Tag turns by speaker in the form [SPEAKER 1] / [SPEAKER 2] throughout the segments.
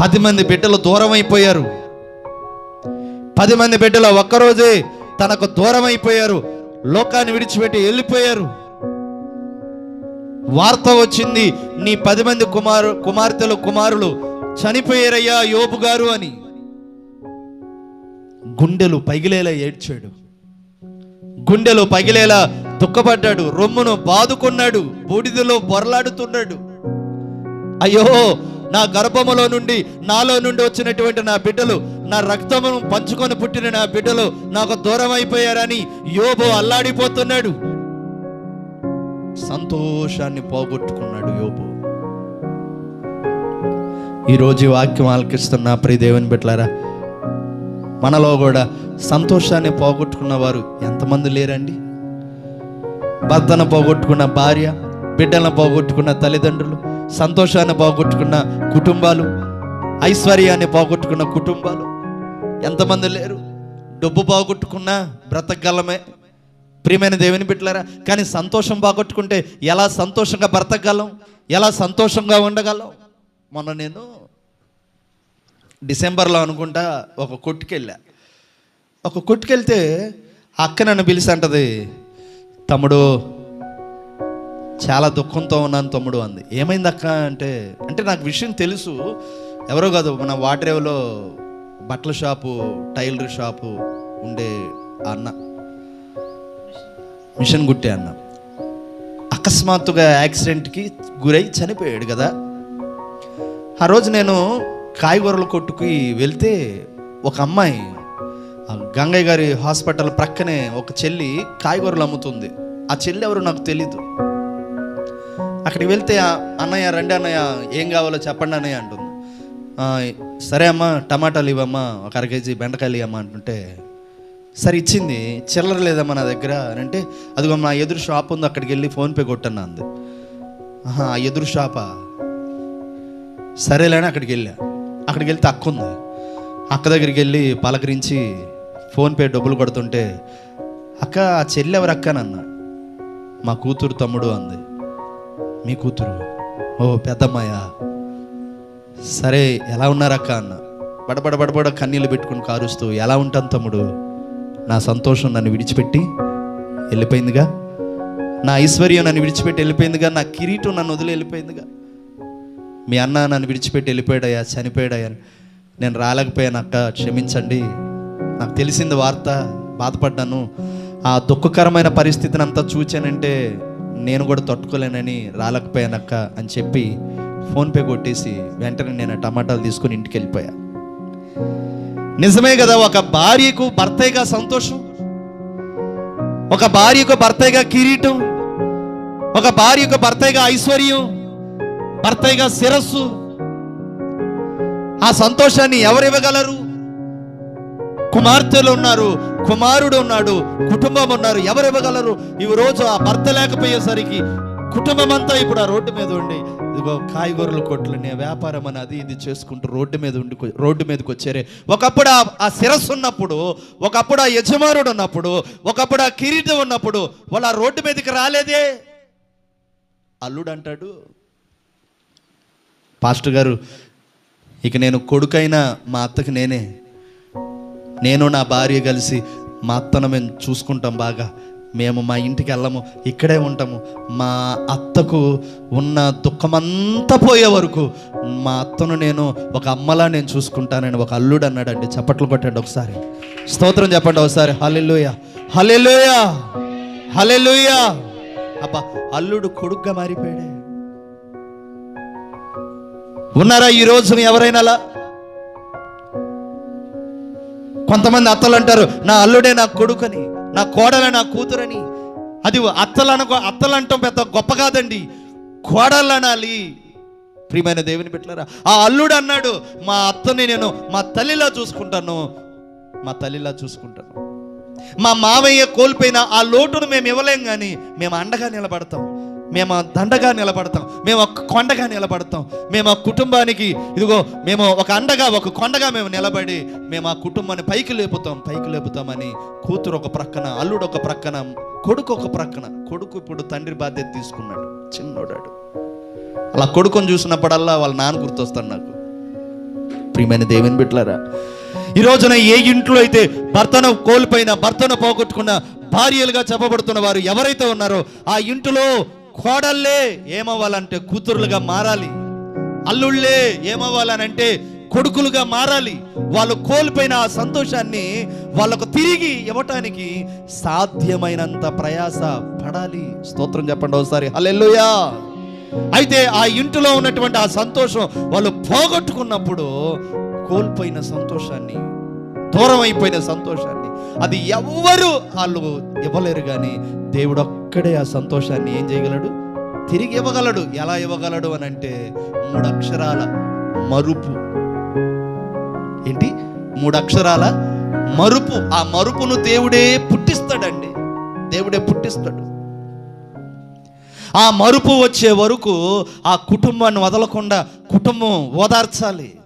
[SPEAKER 1] పది మంది బిడ్డలు దూరం అయిపోయారు పది మంది బిడ్డలు ఒక్కరోజే తనకు దూరం అయిపోయారు లోకాన్ని విడిచిపెట్టి వెళ్ళిపోయారు. వార్త వచ్చింది నీ పది మంది కుమారు కుమార్తెలు కుమారులు చనిపోయారయ్యా యోబు గారు అని. గుండెలు పగిలేలా ఏడ్చాడు. గుండెలు పగిలేలా దుఃఖపడ్డాడు. రొమ్మును బాదుకున్నాడు. బూడిదలో బొరలాడుతున్నాడు. అయ్యో నా గర్భములో నుండి నాలో నుండి వచ్చినటువంటి నా బిడ్డలు నా రక్తమును పంచుకొని పుట్టిన నా బిడ్డలు నాకు దూరం అయిపోయారని యోబు అల్లాడిపోతున్నాడు. సంతోషాన్ని పోగొట్టుకున్నాడు యోబు. ఈరోజు వాక్యం ఆలకిస్తున్న ప్రియ దేవుని బిడ్డలారా మనలో కూడా సంతోషాన్ని పోగొట్టుకున్న వారు ఎంతమంది లేరండి? భర్తను పోగొట్టుకున్న భార్య బిడ్డలను పోగొట్టుకున్న తల్లిదండ్రులు సంతోషాన్ని పోగొట్టుకున్న కుటుంబాలు ఐశ్వర్యాన్ని పోగొట్టుకున్న కుటుంబాలు. ఎంతమంది లేరు? డబ్బు పోగొట్టుకున్నా బ్రతకగలమే. ప్రియమైన దేవుని బిడ్డలారా కానీ సంతోషం పోగొట్టుకుంటే ఎలా సంతోషంగా బ్రతకగలం? ఎలా సంతోషంగా ఉండగలం? మొన్న నేను డిసెంబర్లో అనుకుంటా ఒక కొట్టుకెళ్ళా. ఒక కొట్టుకెళ్తే అక్క నన్ను పిలిచి అంటది తమ్ముడు చాలా దుఃఖంతో ఉన్నాను తమ్ముడు అంది. ఏమైంది అక్క అంటే అంటే నాకు విషయం తెలుసు. ఎవరో కాదు మన వాటరేవులో బట్టల షాపు టైలర్ షాపు ఉండే అన్న. మిషన్ గుట్టే అన్న. అకస్మాత్తుగా యాక్సిడెంట్కి గురై చనిపోయాడు కదా. ఆ రోజు నేను కాయగూరల కొట్టుకి వెళ్తే ఒక అమ్మాయి గంగయ్య గారి హాస్పిటల్ ప్రక్కనే ఒక చెల్లి కాయగూరలు అమ్ముతుంది. ఆ చెల్లి ఎవరు నాకు తెలీదు. అక్కడికి వెళ్తే అన్నయ్య రండి అన్నయ్య ఏం కావాలో చెప్పండి అన్నయ్య అంటుంది. సరే అమ్మా టమాటాలు ఇవ్వమ్మా ఒక అర కేజీ బెండకాయలు ఇవ్వమ్మా అంటుంటే సరే ఇచ్చింది చిల్లర లేదమ్మా నా దగ్గర అని అంటే అదిగో నా ఎదురు షాప్ ఉంది అక్కడికి వెళ్ళి ఫోన్పే కొట్టన్నా అంది. ఆహా ఆ ఎదురు షాపా? సరేలేని అక్కడికి వెళ్ళా. అక్కడికి వెళ్తే అక్క ఉంది. అక్క దగ్గరికి వెళ్ళి పలకరించి ఫోన్పే డబ్బులు కొడుతుంటే అక్క ఆ చెల్లి ఎవరు మా కూతురు తమ్ముడు అంది. మీ కూతురు. ఓ పెద్దమ్మాయ. సరే ఎలా ఉన్నారక్క అన్న? బడబడ బడబడ కన్నీళ్ళు పెట్టుకుని కారుస్తూ ఎలా ఉంటాను తమ్ముడు? నా సంతోషం నన్ను విడిచిపెట్టి వెళ్ళిపోయిందిగా? నా ఐశ్వర్యం నన్ను విడిచిపెట్టి వెళ్ళిపోయిందిగా? నా కిరీటం నన్ను వదిలి వెళ్ళిపోయిందిగా? మీ అన్న నన్ను విడిచిపెట్టి వెళ్ళిపోయాడయ్యా చనిపోయాడయ్యా నేను రాలేకపోయాను అక్క క్షమించండి. నాకు తెలిసింది వార్త బాధపడ్డాను. ఆ దుఃఖకరమైన పరిస్థితిని అంతా చూచానంటే నేను కూడా తట్టుకోలేనని రాలకపోయానక్క అని చెప్పి ఫోన్పే కొట్టేసి వెంటనే నేను టమాటాలు తీసుకుని ఇంటికి వెళ్ళిపోయా. నిజమే కదా ఒక భార్యకు భర్తగా సంతోషం ఒక భార్యకు భర్తగా కిరీటం ఒక భార్యకు భర్తగా ఐశ్వర్యం భర్తగా శిరస్సు. ఆ సంతోషాన్ని ఎవరు ఇవ్వగలరు? కుమార్తెలు ఉన్నారు కుమారుడు ఉన్నాడు కుటుంబం ఉన్నారు. ఎవరు ఇవ్వగలరు? ఈ రోజు ఆ భర్త లేకపోయేసరికి కుటుంబం అంతా ఇప్పుడు ఆ రోడ్డు మీద ఉండి ఇదిగో కాయగూరల కొట్లని వ్యాపారం అని అది ఇది చేసుకుంటూ రోడ్డు మీద ఉండి రోడ్డు మీదకి వచ్చారే. ఒకప్పుడు ఆ- శిరస్సు ఉన్నప్పుడు ఒకప్పుడు ఆ యజమానుడు ఉన్నప్పుడు ఒకప్పుడు ఆ కిరీటం ఉన్నప్పుడు వాళ్ళు ఆ రోడ్డు మీదకి రాలేదే. అల్లుడు అంటాడు పాస్టర్ గారు ఇక నేను కొడుకైనా మా అత్తకి నేనే నేను నా భార్య కలిసి మా అత్తను మేము చూసుకుంటాం బాగా. మేము మా ఇంటికి వెళ్ళము ఇక్కడే ఉంటాము. మా అత్తకు ఉన్న దుఃఖమంతా పోయే వరకు మా అత్తను నేను ఒక అమ్మలా నేను చూసుకుంటానని ఒక అల్లుడు అన్నాడండి. చప్పట్లు కొట్టండి ఒకసారి. స్తోత్రం చెప్పండి ఒకసారి. హలెలుయ హలెలుయ హలెలుయ అబ్బా అల్లుడు కొడుగ్గా మారిపోయాడే. ఉన్నారా ఈ రోజు ఎవరైనా అలా? కొంతమంది అత్తలు అంటారు నా అల్లుడే నా కొడుకని నా కోడలే నా కూతురని. అది అత్తలు అనుకో అత్తలు అంటాం పెద్ద గొప్ప కాదండి. కోడలు అనాలి ప్రియమైన దేవుని పెట్టారా ఆ అల్లుడు అన్నాడు మా అత్తని నేను మా తల్లిలా చూసుకుంటాను మా తల్లిలా చూసుకుంటాను. మా మామయ్య కోల్పోయిన ఆ లోటును మేము ఇవ్వలేం కానీ మేము అండగా నిలబడతాం. మేము దండగా నిలబడతాం. మేము ఒక కొండగా నిలబడతాం. మేము ఆ కుటుంబానికి ఇదిగో మేము ఒక అండగా ఒక కొండగా మేము నిలబడి మేము ఆ కుటుంబాన్ని పైకి లేపుతాం పైకి లేపుతామని కూతురు ఒక ప్రక్కన అల్లుడు ఒక ప్రక్కన కొడుకు ఒక ప్రక్కన. కొడుకు ఇప్పుడు తండ్రి బాధ్యత తీసుకున్నాడు. చిన్నోడాడు. అలా కొడుకుని చూసినప్పుడల్లా వాళ్ళ నాన్న గుర్తొస్తాడు నాకు. ప్రియమైన దేవుని బిడ్డలారా ఈ రోజున ఏ ఇంట్లో అయితే భర్తను కోల్పోయిన భర్తను పోగొట్టుకున్న భార్యలుగా చెప్పబడుతున్న వారు ఎవరైతే ఉన్నారో ఆ ఇంటిలో కోడళ్ళే ఏమవ్వాలంటే కూతురులుగా మారాలి. అల్లుళ్ళే ఏమవ్వాలనంటే కొడుకులుగా మారాలి. వాళ్ళు కోల్పోయిన ఆ సంతోషాన్ని వాళ్ళకు తిరిగి ఇవ్వటానికి సాధ్యమైనంత ప్రయాస పడాలి. స్తోత్రం చెప్పండి ఒకసారి. హలెల్లుయా. అయితే ఆ ఇంటిలో ఉన్నటువంటి ఆ సంతోషం వాళ్ళు పోగొట్టుకున్నప్పుడు కోల్పోయిన సంతోషాన్ని దూరం అయిపోయిన సంతోషాన్ని అది ఎవ్వరు వాళ్ళు ఇవ్వలేరు కానీ దేవుడు ఒక్కడే ఆ సంతోషాన్ని ఏం చేయగలడు? తిరిగి ఇవ్వగలడు. ఎలా ఇవ్వగలడు అని అంటే మూడు అక్షరాల మరుపు. ఏంటి? మూడు అక్షరాల మరుపు. ఆ మరుపును దేవుడే పుట్టిస్తాడండి. దేవుడే పుట్టిస్తాడు. ఆ మరుపు వచ్చే వరకు ఆ కుటుంబాన్ని వదలకుండా కుటుంబం ఓదార్చాలి.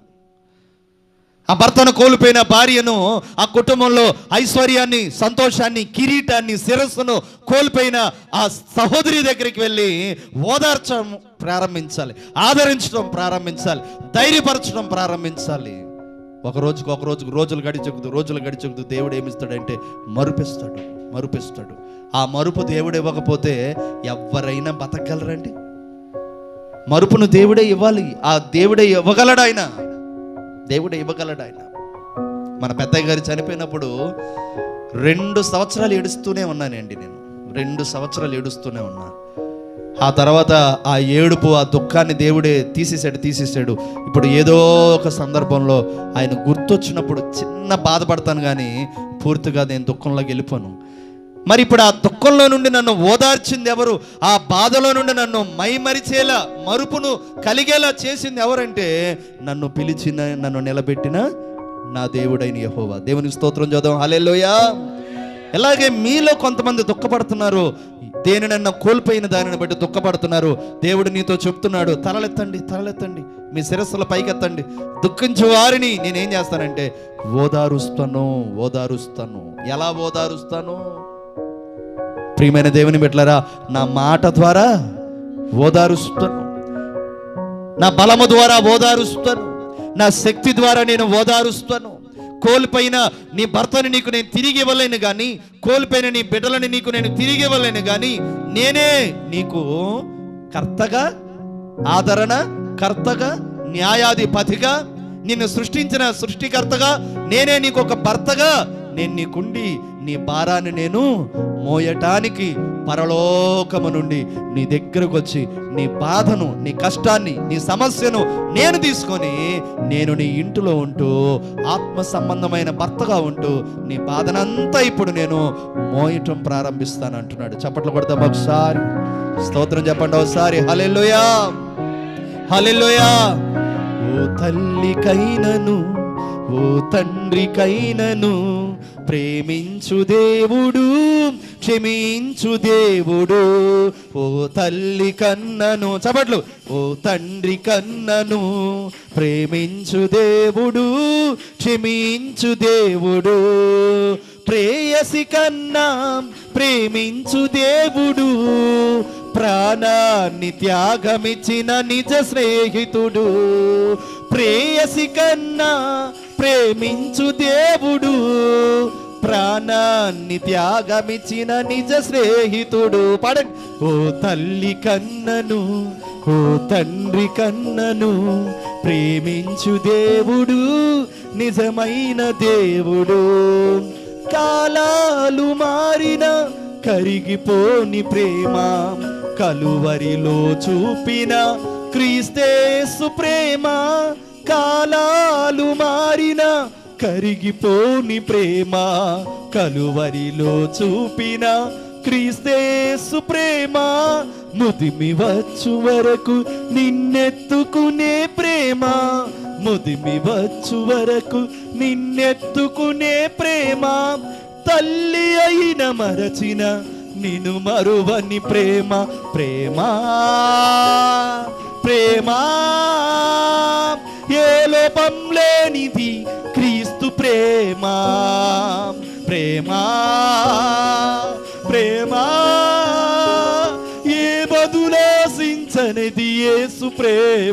[SPEAKER 1] ఆ భర్తను కోల్పోయిన భార్యను ఆ కుటుంబంలో ఐశ్వర్యాన్ని సంతోషాన్ని కిరీటాన్ని శిరస్సును కోల్పోయిన ఆ సహోదరి దగ్గరికి వెళ్ళి ఓదార్చడం ప్రారంభించాలి ఆదరించడం ప్రారంభించాలి ధైర్యపరచడం ప్రారంభించాలి. ఒక రోజుకు ఒక రోజుకు రోజులు గడిచెక్కుతూ రోజులు గడిచెక్కుతూ దేవుడు ఏమిస్తాడంటే మరుపిస్తాడు మరుపిస్తాడు. ఆ మరుపు దేవుడు ఇవ్వకపోతే ఎవరైనా బతకగలరండి? మరుపును దేవుడే ఇవ్వాలి ఆ దేవుడే ఇవ్వగలడు ఆయన. దేవుడే ఇవ్వగలడు ఆయన. మన పెద్దయ్య గారు చనిపోయినప్పుడు రెండు సంవత్సరాలు ఏడుస్తూనే ఉన్నానండి నేను. రెండు సంవత్సరాలు ఏడుస్తూనే ఉన్నా. ఆ తర్వాత ఆ ఏడుపు ఆ దుఃఖాన్ని దేవుడే తీసేసాడు తీసేసాడు ఇప్పుడు ఏదో ఒక సందర్భంలో ఆయన గుర్తొచ్చినప్పుడు చిన్న బాధపడతాను కానీ పూర్తిగా నేను దుఃఖంలోకి వెళ్ళిపోను. మరి ఇప్పుడు ఆ దుఃఖంలో నుండి నన్ను ఓదార్చింది ఎవరు? ఆ బాధలో నుండి నన్ను మైమరిచేలా మరుపును కలిగేలా చేసింది ఎవరంటే నన్ను పిలిచిన నన్ను నిలబెట్టిన నా దేవుడైన యహోవా. దేవునికి స్తోత్రం చూద్దాం హలేలోయా అలాగే మీలో కొంతమంది దుఃఖపడుతున్నారు. దేనినన్నా కోల్పోయిన దానిని బట్టి దుఃఖపడుతున్నారు. దేవుడు నీతో చెప్తున్నాడు తలలెత్తండి తలలెత్తండి మీ శిరస్సుల పైకెత్తండి. దుఃఖించు వారిని నేనేం చేస్తానంటే ఓదారుస్తాను ఓదారుస్తాను. ఎలా ఓదారుస్తాను? ప్రియమైన దేవుని బిడ్డలారా నా మాట ద్వారా ఓదారుస్తాను. నా బలము ద్వారా ఓదారుస్తాను. నా శక్తి ద్వారా నేను ఓదారుస్తాను. కోల్పోయిన నీ భర్తని నీకు నేను తిరిగి ఇవ్వలేను కానీ కోల్పోయిన నీ బిడ్డలని నీకు నేను తిరిగి ఇవ్వలేను కానీ నేనే నీకు కర్తగా ఆదరణ కర్తగా న్యాయాధిపతిగా నిన్ను సృష్టించిన సృష్టికర్తగా నేనే నీకు ఒక భర్తగా నేను నీకుండి నీ భారాన్ని నేను మోయటానికి పరలోకము నుండి నీ దగ్గరకు వచ్చి నీ బాధను నీ కష్టాన్ని నీ సమస్యను నేను తీసుకొని నేను నీ ఇంటిలో ఉంటూ ఆత్మ సంబంధమైన భర్తగా ఉంటూ నీ బాధనంతా ఇప్పుడు నేను మోయటం ప్రారంభిస్తాను అంటున్నాడు. చప్పట్లు కొడతాం ఒకసారి. స్తోత్రం చెప్పండి ఒకసారి. హలెల్లుయా! హలెల్లుయా! ఓ తల్లికైనను ఓ తండ్రికైనను ప్రేమించు దేవుడు. క్షమించు దేవుడు. ఓ తల్లి కన్నను చపట్లు ఓ తండ్రి కన్నను ప్రేమించు దేవుడు క్షమించు దేవుడు. ప్రేయసి కన్నా ప్రేమించు దేవుడు. ప్రాణాన్ని త్యాగమిచ్చిన నిజ స్నేహితుడు. ప్రేయసి కన్నా ప్రేమించు దేవుడు. ప్రాణాన్ని త్యాగమిచ్చిన నిజ స్నేహితుడు పడ ఓ తల్లి కన్నను ఓ తండ్రి కన్నను ప్రేమించు దేవుడు నిజమైన దేవుడు. కాలాలు మారిన కరిగిపోని ప్రేమ కలువరిలో చూపిన క్రీస్తేసు ప్రేమ కాలాలు మారిన కరిగిపోని ప్రేమ కలువరిలో చూపిన క్రీస్తేసు ప్రేమ. ముదిమి వచ్చు వరకు నిన్నెత్తుకునే ప్రేమ. ముదిమి వచ్చు వరకు నిన్నెత్తుకునే ప్రేమ. తల్లి అయిన మరచిన నిను మరువని ప్రేమ. ప్రేమ ప్రేమ. ఏ లోపం లేనిది ప్రేమ ప్రేమ ప్రేమ. ఏ బదులాసించనిది ఏసు ప్రేమ.